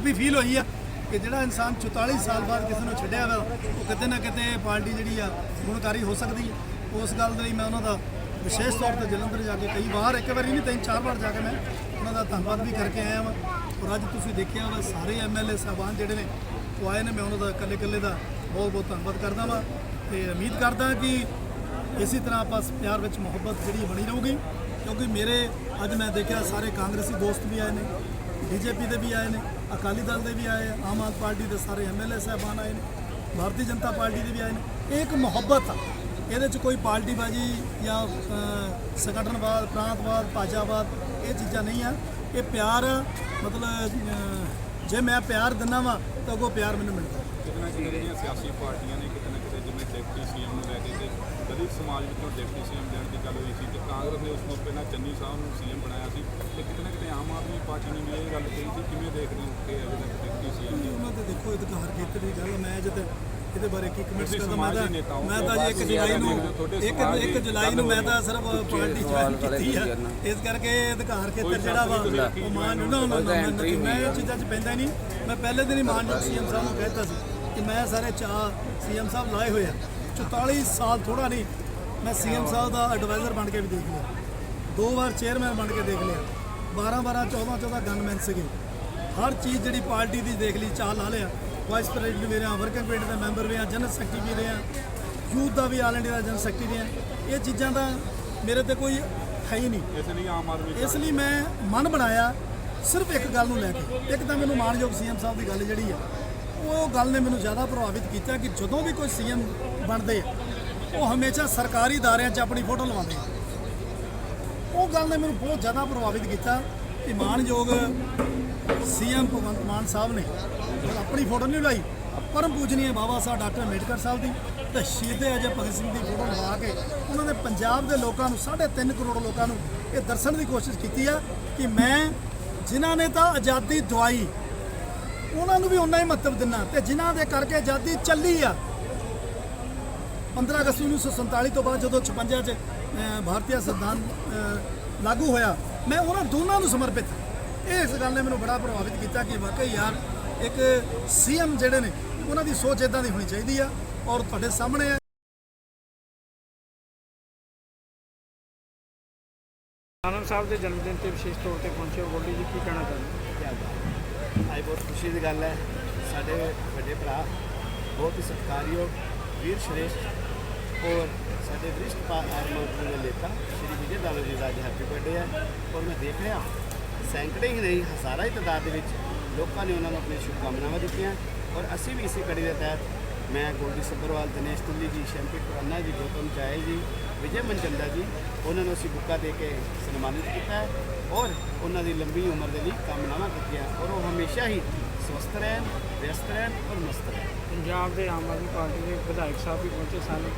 ਵੀ feel ਹੋਈ ਆ ਕਿ ਜਿਹੜਾ ਇਨਸਾਨ 44 ਸਾਲ ਬਾਅਦ ਕਿਸੇ ਨੂੰ ਛੱਡਿਆ ਵਾ, ਉਹ ਕਿਤੇ ਨਾ ਕਿਤੇ ਪਾਰਟੀ ਜਿਹੜੀ ਆ, ਗੁਣਕਾਰੀ ਹੋ ਸਕਦੀ ਹੈ ਉਸ ਗੱਲ ਦੇ ਲਈ ਮੈਂ ਉਹਨਾਂ ਦਾ ਵਿਸ਼ੇਸ਼ ਤੌਰ ਤੇ ਜਲੰਧਰ ਜਾ ਕੇ ਕਈ ਵਾਰ, ਇੱਕ ਵਾਰੀ ਨਹੀਂ, ਤਿੰਨ ਚਾਰ ਵਾਰ ਜਾ ਕੇ ਮੈਂ ਉਹਨਾਂ ਦਾ ਧੰਨਵਾਦ ਵੀ ਕਰਕੇ ਆਇਆ ਵਾਂ। ਔਰ ਅੱਜ ਤੁਸੀਂ ਦੇਖਿਆ ਵਾ, ਸਾਰੇ ਐਮਐਲਏ ਸਾਹਿਬਾਨ ਜਿਹੜੇ ਨੇ, ਉਹ ਆਏ ਨੇ, ਮੈਂ ਉਹਨਾਂ ਦਾ ਇਕੱਲੇ ਇਕੱਲੇ ਦਾ ਬਹੁਤ ਬਹੁਤ ਧੰਨਵਾਦ ਕਰਦਾ ਵਾਂ ਤੇ ਉਮੀਦ ਕਰਦਾ ਕਿ ਇਸੇ ਤਰ੍ਹਾਂ ਆਪਾਂ ਪਿਆਰ ਵਿੱਚ ਮੁਹੱਬਤ ਜਿਹੜੀ ਬਣੀ ਰਹੂਗੀ। ਕਿਉਂਕਿ ਮੇਰੇ, ਅੱਜ ਮੈਂ ਦੇਖਿਆ ਸਾਰੇ ਕਾਂਗਰਸੀ ਦੋਸਤ ਵੀ ਆਏ ਨੇ, ਬੀਜੇਪੀ ਦੇ ਵੀ ਆਏ ਨੇ ਅਕਾਲੀ ਦਲ ਦੇ ਵੀ ਆਏ, ਆਮ ਆਦਮੀ ਪਾਰਟੀ ਦੇ ਸਾਰੇ ਐਮਐਲਏ ਸਾਹਿਬਾਨ ਆਏ ਨੇ, ਭਾਰਤੀ ਜਨਤਾ ਪਾਰਟੀ ਦੇ ਵੀ ਆਏ ਨੇ। ਇਹ ਇੱਕ ਮੁਹੱਬਤ ਆ। ਇਹਦੇ 'ਚ ਕੋਈ ਪਾਰਟੀਬਾਜ਼ੀ ਜਾਂ ਸੰਗਠਨਵਾਦ, ਪ੍ਰਾਂਤਵਾਦ ਭਾਜਾਵਾਦ ਇਹ ਚੀਜ਼ਾਂ ਨਹੀਂ ਆ। ਇਹ ਪਿਆਰ ਮਤਲਬ ਜੇ ਮੈਂ ਪਿਆਰ ਦਿੰਦਾ ਵਾਂ, ਤਾਂ ਅੱਗੋਂ ਪਿਆਰ ਮੈਨੂੰ ਮਿਲਦਾ। ਜਿਹੜੀਆਂ ਸਿਆਸੀ ਪਾਰਟੀਆਂ ਨੇ ਡਿਪਟੀ ਸੀਐਮ ਨੂੰ ਲੈ ਕੇ ਤੇ ਦਲਿਤ ਸਮਾਜ ਵਿੱਚੋਂ ਡਿਪਟੀ ਸੀਐਮ ਦੇਣ ਦੀ ਗੱਲ ਹੋਈ ਸੀ ਤੇ ਕਾਂਗਰਸ ਨੇ ਉਸ ਨੂੰ ਪਹਿਲਾਂ ਚੰਨੀ ਸਾਹਿਬ ਨੂੰ ਸੀਐਮ ਬਣਾਇਆ ਸੀ ਤੇ ਕਿਤੇ ਨਾ ਕਿਤੇ ਆਮ ਆਦਮੀ ਪਾਰਟੀ ਨੇ ਵੀ ਇਹ ਗੱਲ ਕਹੀ ਸੀ ਕਿਵੇਂ ਦੇਖਦੇ ਹੋ ਕਿ ਅਜੇ ਤੱਕ ਡਿਪਟੀ ਸੀਐਮ ਨਹੀਂ, ਉਹਨਾਂ ਤੇ ਦੇਖੋ ਇਹ ਤਾਂ ਹਰ ਖੇਤਰ ਦੀ ਗੱਲ। ਮੈਂ ਜਦ ਇਹਦੇ ਬਾਰੇ ਕੀ ਕਮੈਂਟਸ ਕਰਦਾ ਮੈਂ ਤਾਂ ਮੈਂ ਤਾਂ ਜੀ 1 ਜੁਲਾਈ ਨੂੰ ਤੁਹਾਡੇ ਇੱਕ ਸਮਾਜ ਇੱਕ ਦੀ ਜੁਲਾਈ ਨੂੰ ਮੈਂ ਤਾਂ ਸਿਰਫ ਪਾਰਟੀ ਜੁਆਇਨ ਕੀਤੀ ਆ। ਇਸ ਕਰਕੇ ਅਧਿਕਾਰ ਖੇਤਰ ਜਿਹੜਾ ਵਾ ਉਹ ਮਾਨ ਨਾ ਨਾ ਨਾ ਮੈਂ ਇਹ ਚੀਜ਼ਾਂ 'ਚ ਪੈਂਦਾ ਨਹੀਂ। ਮੈਂ ਪਹਿਲੇ ਦਿਨ ਹੀ ਮਾਨਯੋਗ ਸੀਐਮ ਸਾਹਿਬ ਨੂੰ ਕਹਿਤਾ ਸੀ ਕਿ ਮੈਂ ਸਾਰੇ ਚਾਹ ਸੀਐਮ ਸਾਹਿਬ ਲਾਏ ਹੋਏ ਆ। 44 ਸਾਲ ਥੋੜਾ ਨਹੀਂ ਮੈਂ ਸੀਐਮ ਸਾਹਿਬ ਦਾ ਐਡਵਾਈਜ਼ਰ ਬਣ ਕੇ ਵੀ ਦੇਖ ਲਿਆ। ਦੋ ਵਾਰ ਚੇਅਰਮੈਨ ਬਣ ਕੇ ਦੇਖ ਲਿਆ। 12 12 14 14 ਗਨਮੈਨ ਸੀਗੇ। ਹਰ ਚੀਜ਼ ਜਿਹੜੀ ਪਾਰਟੀ ਦੀ ਦੇਖ ਲਈ ਚਾਹ ਲਾ ਲਿਆ। ਵਾਈਸ ਪ੍ਰੈਜ਼ੀਡੈਂਟ ਵੀ ਰਿਹਾ ਵਰਕਿੰਗ ਕਮੇਟੀ ਦਾ ਮੈਂਬਰ ਵੀ ਆ ਜਨਰਲ ਸੈਕਟਰੀ ਵੀ ਰਿਹਾ। ਯੂਥ ਦਾ ਵੀ ਆਲ ਇੰਡੀਆ ਦਾ ਜਨਰਲ ਸੈਕਟਰੀ ਰਿਹਾ। ਇਹ ਚੀਜ਼ਾਂ ਦਾ ਮੇਰੇ ਤੇ ਕੋਈ ਹੈ ਹੀ ਨਹੀਂ। ਇਸ ਲਈ ਆਮ ਆਦਮੀ ਇਸ ਲਈ ਮੈਂ ਮਨ ਬਣਾਇਆ ਸਿਰਫ ਇੱਕ ਗੱਲ ਨੂੰ ਲੈ ਕੇ। ਇੱਕ ਤਾਂ ਮੈਨੂੰ ਮਾਨਯੋਗ ਸੀਐਮ ਸਾਹਿਬ ਦੀ ਗੱਲ ਜਿਹੜੀ ਆ ਉਹ ਗੱਲ ਨੇ ਮੈਨੂੰ ਜ਼ਿਆਦਾ ਪ੍ਰਭਾਵਿਤ ਕੀਤਾ ਕਿ ਜਦੋਂ ਵੀ ਕੋਈ ਸੀਐਮ ਬਣਦੇ ਆ, ਉਹ ਹਮੇਸ਼ਾ ਸਰਕਾਰੀ ਅਦਾਰਿਆਂ 'ਚ ਆਪਣੀ ਫੋਟੋ ਲਵਾਉਂਦੇ ਆ। ਉਹ ਗੱਲ ਨੇ ਮੈਨੂੰ ਬਹੁਤ ਜ਼ਿਆਦਾ ਪ੍ਰਭਾਵਿਤ ਕੀਤਾ ਕਿ ਮਾਨਯੋਗ ਸੀਐਮ ਭਗਵੰਤ ਮਾਨ ਸਾਹਿਬ ਨੇ ਆਪਣੀ ਫੋਟੋ ਨਹੀਂ ਲਾਈ। ਪਰਮ ਪੂਜਨੀय ਬਾਬਾ ਸਾਹਿਬ ਡਾਕਟਰ ਅੰਬੇਡਕਰ ਸਾਹਿਬ ਦੀ ਤੇ ਸ਼ਹੀਦ ਅਜੇ ਭਗਤ ਸਿੰਘ ਦੀ ਫੋਟੋ ਲਵਾ ਕੇ ਉਹਨਾਂ ਨੇ ਪੰਜਾਬ ਦੇ ਲੋਕਾਂ ਨੂੰ 3.5 ਕਰੋੜ ਲੋਕਾਂ ਨੂੰ ਇਹ ਦਰਸ਼ਨ ਦੀ ਕੋਸ਼ਿਸ਼ ਕੀਤੀ ਆ ਕਿ ਮੈਂ, ਜਿਨ੍ਹਾਂ ਨੇ ਤਾਂ ਆਜ਼ਾਦੀ ਦਵਾਈ ਉਹਨਾਂ ਨੂੰ ਵੀ ਉਨਾ ਹੀ ਮਹੱਤਵ ਦਿੰਨਾ ਤੇ ਜਿਨ੍ਹਾਂ ਦੇ ਕਰਕੇ ਆਜ਼ਾਦੀ ਚੱਲੀ ਆ। 15 ਅਗਸਤ 1947 ਤੋਂ ਬਾਅਦ ਜਦੋਂ 56 ਚ ਭਾਰਤੀ ਸੰਵਿਧਾਨ ਲਾਗੂ ਹੋਇਆ ਮੈਂ ਉਹਨਾਂ ਦੋਨਾਂ ਨੂੰ ਸਮਰਪਿਤ। ਇਹ ਇਸ ਗੱਲ ਨੇ ਮੈਨੂੰ ਬੜਾ ਪ੍ਰਭਾਵਿਤ ਕੀਤਾ ਕਿ ਵਾਕਈ ਯਾਰ ਇੱਕ ਸੀਐਮ ਜਿਹੜੇ ਨੇ ਉਹਨਾਂ ਦੀ ਸੋਚ ਇਦਾਂ ਦੀ ਹੋਣੀ ਚਾਹੀਦੀ ਆ ਔਰ ਤੁਹਾਡੇ ਸਾਹਮਣੇ ਆਨੰਦ ਸਾਹਿਬ ਦੇ ਜਨਮ ਦਿਨ ਤੇ ਵਿਸ਼ੇਸ਼ ਤੌਰ ਤੇ ਪਹੁੰਚੇ ਹੋ ਗੋਲਡੀ ਜੀ ਕੀ ਕਹਿਣਾ ਚਾਹੁੰਦੇ ਅੱਜ ਬਹੁਤ ਖੁਸ਼ੀ ਦੀ ਗੱਲ ਹੈ। ਸਾਡੇ ਵੱਡੇ ਭਰਾ ਬਹੁਤ ਹੀ ਸਤਿਕਾਰਯੋਗ ਵੀਰ ਸ਼੍ਰੇਸ਼ਠ ਔਰ ਸਾਡੇ ਵਰਿਸ਼ਠ ਆਰਮੋਦ ਦੇ ਨੇਤਾ ਸ਼੍ਰੀ ਵਿਜੇ ਦਾਲੋ ਜੀ ਦਾ ਅੱਜ ਹੈਪੀ ਬਰਥਡੇ ਹੈ। ਔਰ ਮੈਂ ਦੇਖ ਰਿਹਾ ਸੈਂਕੜੇ ਹੀ ਨਹੀਂ, ਹਜ਼ਾਰਾਂ ਹੀ ਤਾਦਾਦ ਦੇ ਵਿੱਚ ਲੋਕਾਂ ਨੇ ਉਹਨਾਂ ਨੂੰ ਆਪਣੀ ਸ਼ੁਭਕਾਮਨਾਵਾਂ ਦਿੱਤੀਆਂ ਔਰ ਅਸੀਂ ਵੀ ਇਸੇ ਕੜੀ ਦੇ ਤਹਿਤ ਮੈਂ ਗੋਲਡੀ ਸੱਭਰਵਾਲ ਦਿਨੇਸ਼ ਤੁੱਲੀ ਜੀ ਸ਼ੈਂਪੀ ਖੁਰਾਨਾ ਜੀ ਗੌਤਮ ਚਾਏ ਜੀ ਵਿਜੇ ਮਨਚੰਦਾ ਜੀ ਉਹਨਾਂ ਨੂੰ ਅਸੀਂ ਬੁੱਕਾ ਦੇ ਕੇ ਸਨਮਾਨਿਤ ਕੀਤਾ ਔਰ ਉਹਨਾਂ ਦੀ ਲੰਬੀ ਉਮਰ ਦੇ ਲਈ ਕਾਮਨਾਵਾਂ ਕੀਤੀਆਂ ਔਰ ਉਹ ਹਮੇਸ਼ਾ ਹੀ ਸਵਸਥ ਰਹਿਣ ਵਿਅਸਤ ਰਹਿਣ ਔਰ ਮਸਤ ਰਹਿਣ। ਪੰਜਾਬ ਦੇ ਆਮ ਆਦਮੀ ਪਾਰਟੀ ਦੇ ਵਿਧਾਇਕ ਸਾਹਿਬ ਵੀ ਪਹੁੰਚੇ ਸਨ।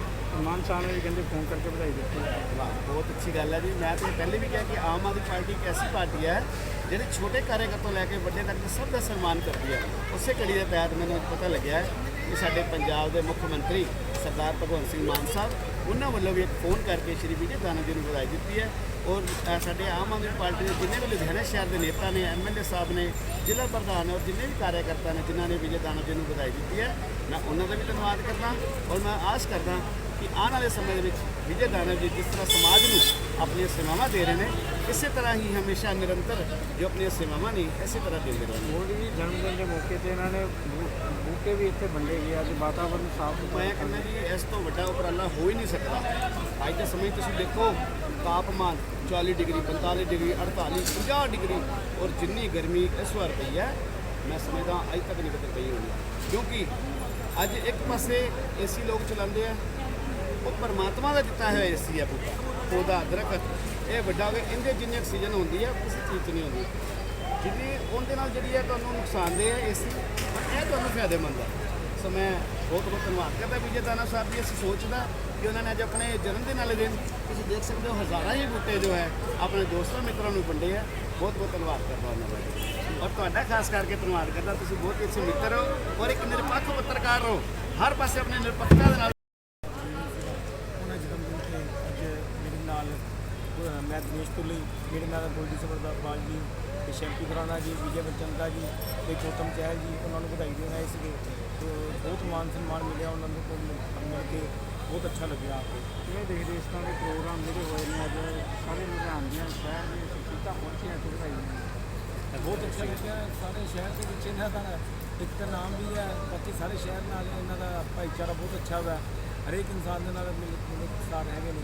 ਮਾਨ ਸਾਹਿਬ ਨੇ ਵੀ ਕਹਿੰਦੇ ਫੋਨ ਕਰਕੇ ਵਧਾਈ ਦਿੱਤੀ ਵਾਹ ਬਹੁਤ ਅੱਛੀ ਗੱਲ ਹੈ ਜੀ। ਮੈਂ ਤਾਂ ਪਹਿਲੇ ਵੀ ਕਿਹਾ ਕਿ ਆਮ ਆਦਮੀ ਪਾਰਟੀ ਇੱਕ ਐਸੀ ਪਾਰਟੀ ਹੈ ਜਿਹੜੀ ਛੋਟੇ ਕਾਰਜਕਰਤਾ ਤੋਂ ਲੈ ਕੇ ਵੱਡੇ ਤੱਕ ਸਭ ਦਾ ਸਨਮਾਨ ਕਰਦੀ ਹੈ। ਉਸੇ ਕੜੀ ਦੇ ਤਹਿਤ ਮੈਨੂੰ ਪਤਾ ਲੱਗਿਆ ਕਿ ਸਾਡੇ ਪੰਜਾਬ ਦੇ ਮੁੱਖ ਮੰਤਰੀ ਸਰਦਾਰ ਭਗਵੰਤ ਸਿੰਘ ਮਾਨ ਸਾਹਿਬ, ਉਹਨਾਂ ਵੱਲੋਂ ਵੀ ਇੱਕ ਫੋਨ ਕਰਕੇ ਸ਼੍ਰੀ ਵਿਜੇ ਦਾਨਾ ਜੀ ਨੂੰ ਵਧਾਈ ਦਿੱਤੀ ਹੈ ਔਰ ਸਾਡੇ ਆਮ ਆਦਮੀ ਪਾਰਟੀ ਦੇ ਜਿੰਨੇ ਵੀ ਲੁਧਿਆਣਾ ਸ਼ਹਿਰ ਦੇ ਨੇਤਾ ਨੇ ਐਮਐਲਏ ਸਾਹਿਬ ਨੇ, ਜ਼ਿਲ੍ਹਾ ਪ੍ਰਧਾਨ ਔਰ ਜਿੰਨੇ ਵੀ ਕਾਰਜਕਰਤਾ ਨੇ, ਜਿਨ੍ਹਾਂ ਨੇ ਵਿਜੇ ਦਾਨਾ ਜੀ ਨੂੰ ਵਧਾਈ ਦਿੱਤੀ ਹੈ, ਮੈਂ ਉਹਨਾਂ ਦਾ ਵੀ ਧੰਨਵਾਦ ਕਰਦਾ ਔਰ ਮੈਂ ਆਸ ਕਰਦਾ ਕਿ ਆਉਣ ਵਾਲੇ ਸਮੇਂ ਦੇ ਵਿੱਚ ਵਿਜੇ ਦਾਨਵ ਜੀ ਜਿਸ ਤਰ੍ਹਾਂ ਸਮਾਜ ਨੂੰ ਆਪਣੀਆਂ ਸੇਵਾਵਾਂ ਦੇ ਰਹੇ ਨੇ ਇਸੇ ਤਰ੍ਹਾਂ ਹੀ ਹਮੇਸ਼ਾ ਨਿਰੰਤਰ ਜੋ ਆਪਣੀਆਂ ਸੇਵਾਵਾਂ ਨੇ ਇਸੇ ਤਰ੍ਹਾਂ ਦਿੰਦੇ ਰਹਿਣਗੇ ਗੋਲਡੀ ਜੀ ਜਨਮ ਦਿਨ ਦੇ ਮੌਕੇ ਤੇ ਇਹਨਾਂ ਨੇ ਬੂ- ਬੂਟੇ ਵੀ ਇੱਥੇ ਵੰਡੇ ਗਏ ਅੱਜ ਵਾਤਾਵਰਨ ਸਾਫ਼ ਸੁਥਰਾ ਮੈਂ ਕਹਿੰਦਾ ਜੀ ਇਸ ਤੋਂ ਵੱਡਾ ਉਪਰਾਲਾ ਹੋ ਹੀ ਨਹੀਂ ਸਕਦਾ ਅੱਜ ਦੇ ਸਮੇਂ 'ਚ ਤੁਸੀਂ ਦੇਖੋ ਤਾਪਮਾਨ 40 ਡਿਗਰੀ 45 ਡਿਗਰੀ 48 50 ਡਿਗਰੀ ਔਰ ਜਿੰਨੀ ਗਰਮੀ ਇਸ ਵਾਰ ਪਈ ਹੈ ਮੈਂ ਸਮਝਦਾ ਅੱਜ ਤੱਕ ਨਹੀਂ ਕਦੇ ਪਈ ਹੋਣੀ ਕਿਉਂਕਿ ਅੱਜ ਇੱਕ ਪਾਸੇ ਏਸੀ ਲੋਕ ਚਲਾਉਂਦੇ ਆ ਉਹ ਪਰਮਾਤਮਾ ਦਾ ਦਿੱਤਾ ਹੋਇਆ ਏਸੀ ਆ ਬੂਟਾ ਪੌਦਾ, ਅਦਰਕ, ਇਹ ਵੱਡਾ ਹੋ ਗਿਆ ਇਹਦੇ ਜਿੰਨੀ ਆਕਸੀਜਨ ਹੁੰਦੀ ਹੈ ਕਿਸੇ ਚੀਜ਼ 'ਚ ਨਹੀਂ ਹੁੰਦੀ। ਜਿੰਨੀ ਉਹਦੇ ਨਾਲ ਜਿਹੜੀ ਹੈ ਤੁਹਾਨੂੰ ਨੁਕਸਾਨਦੇ ਹੈ ਏਸੀ ਪਰ ਇਹ ਤੁਹਾਨੂੰ ਫਾਇਦੇਮੰਦ ਹੈ ਸੋ ਮੈਂ ਬਹੁਤ ਬਹੁਤ ਧੰਨਵਾਦ ਕਰਦਾ ਵਿਜੇ ਦਾਨਾ ਸਾਹਿਬ ਦੀ ਅਸੀਂ ਸੋਚਦਾ ਕਿ ਉਹਨਾਂ ਨੇ ਅੱਜ ਆਪਣੇ ਜਨਮ ਦਿਨ ਵਾਲੇ ਦਿਨ ਤੁਸੀਂ ਦੇਖ ਸਕਦੇ ਹੋ, ਹਜ਼ਾਰਾਂ ਹੀ ਬੂਟੇ ਜੋ ਹੈ, ਆਪਣੇ ਦੋਸਤਾਂ ਮਿੱਤਰਾਂ ਨੂੰ ਵੰਡੇ ਆ। ਬਹੁਤ ਬਹੁਤ ਧੰਨਵਾਦ ਕਰਦਾ ਉਹਨਾਂ ਦਾ। ਔਰ ਤੁਹਾਡਾ ਖਾਸ ਕਰਕੇ ਧੰਨਵਾਦ ਕਰਦਾ, ਤੁਸੀਂ ਬਹੁਤ ਹੀ ਅੱਛੇ ਮਿੱਤਰ ਹੋ ਔਰ ਇੱਕ ਨਿਰਪੱਖ ਪੱਤਰਕਾਰ ਹੋ। ਹਰ ਪਾਸੇ ਆਪਣੇ ਨਿਰਪੱਖਤਾ ਦੇ ਨਾਲ ਉਹਨਾਂ ਜਨਮ ਦਿਨ ਤੇ ਅੱਜ ਮੇਰੇ ਨਾਲ ਅਹ, ਮੈਂ ਦਿਨੇਸ਼ ਤੁੱਲੀ ਮੇਰੇ ਨਾਲ ਗੋਲਡੀ ਸਬਰਦਾਰ ਜੀ ਤੇ ਸ਼ੈਂਪੂ ਖਰਾਣਾ ਜੀ ਵਿਜੇ ਬਚਨਦਾ ਜੀ ਤੇ ਗੌਤਮ ਚਹਿਲ ਜੀ ਉਹਨਾਂ ਨੂੰ ਵਧਾਈ ਦੇਣ ਆਏ ਸੀਗੇ ਤੇ ਬਹੁਤ ਮਾਨ ਸਨਮਾਨ ਮਿਲਿਆ ਉਹਨਾਂ ਨੂੰ ਕੋਲ ਮਿਲ ਮਿਲ ਕੇ ਬਹੁਤ ਅੱਛਾ ਲੱਗਿਆ ਆ ਕੇ ਕਿਵੇਂ ਦੇਖਦੇ ਇਸ ਤਰ੍ਹਾਂ ਦੇ ਪ੍ਰੋਗਰਾਮ ਜਿਹੜੇ ਹੋਏ ਨੇ ਅੱਜ ਸਾਰੇ ਲੁਧਿਆਣੇ ਦੀਆਂ ਸ਼ਹਿਰ ਦੀਆਂ ਸ਼ਖਸੀਅਤਾਂ ਪਹੁੰਚੀਆਂ ਤੇ ਵਧਾਈ ਬਹੁਤ ਅੱਛਾ ਲੱਗਿਆ ਸਾਰੇ ਸ਼ਹਿਰ ਦੇ ਵਿੱਚ ਇਹਨਾਂ ਦਾ ਇੱਕ ਤਾਂ ਨਾਮ ਵੀ ਹੈ ਬਾਕੀ ਸਾਰੇ ਸ਼ਹਿਰ ਨਾਲ ਇਹਨਾਂ ਦਾ ਭਾਈਚਾਰਾ ਬਹੁਤ ਅੱਛਾ ਵਾ। ਹਰੇਕ ਇਨਸਾਨ ਦੇ ਨਾਲ ਮਿਲ ਮਿਲਨਸਾਰ ਹੈਗੇ ਨੇ।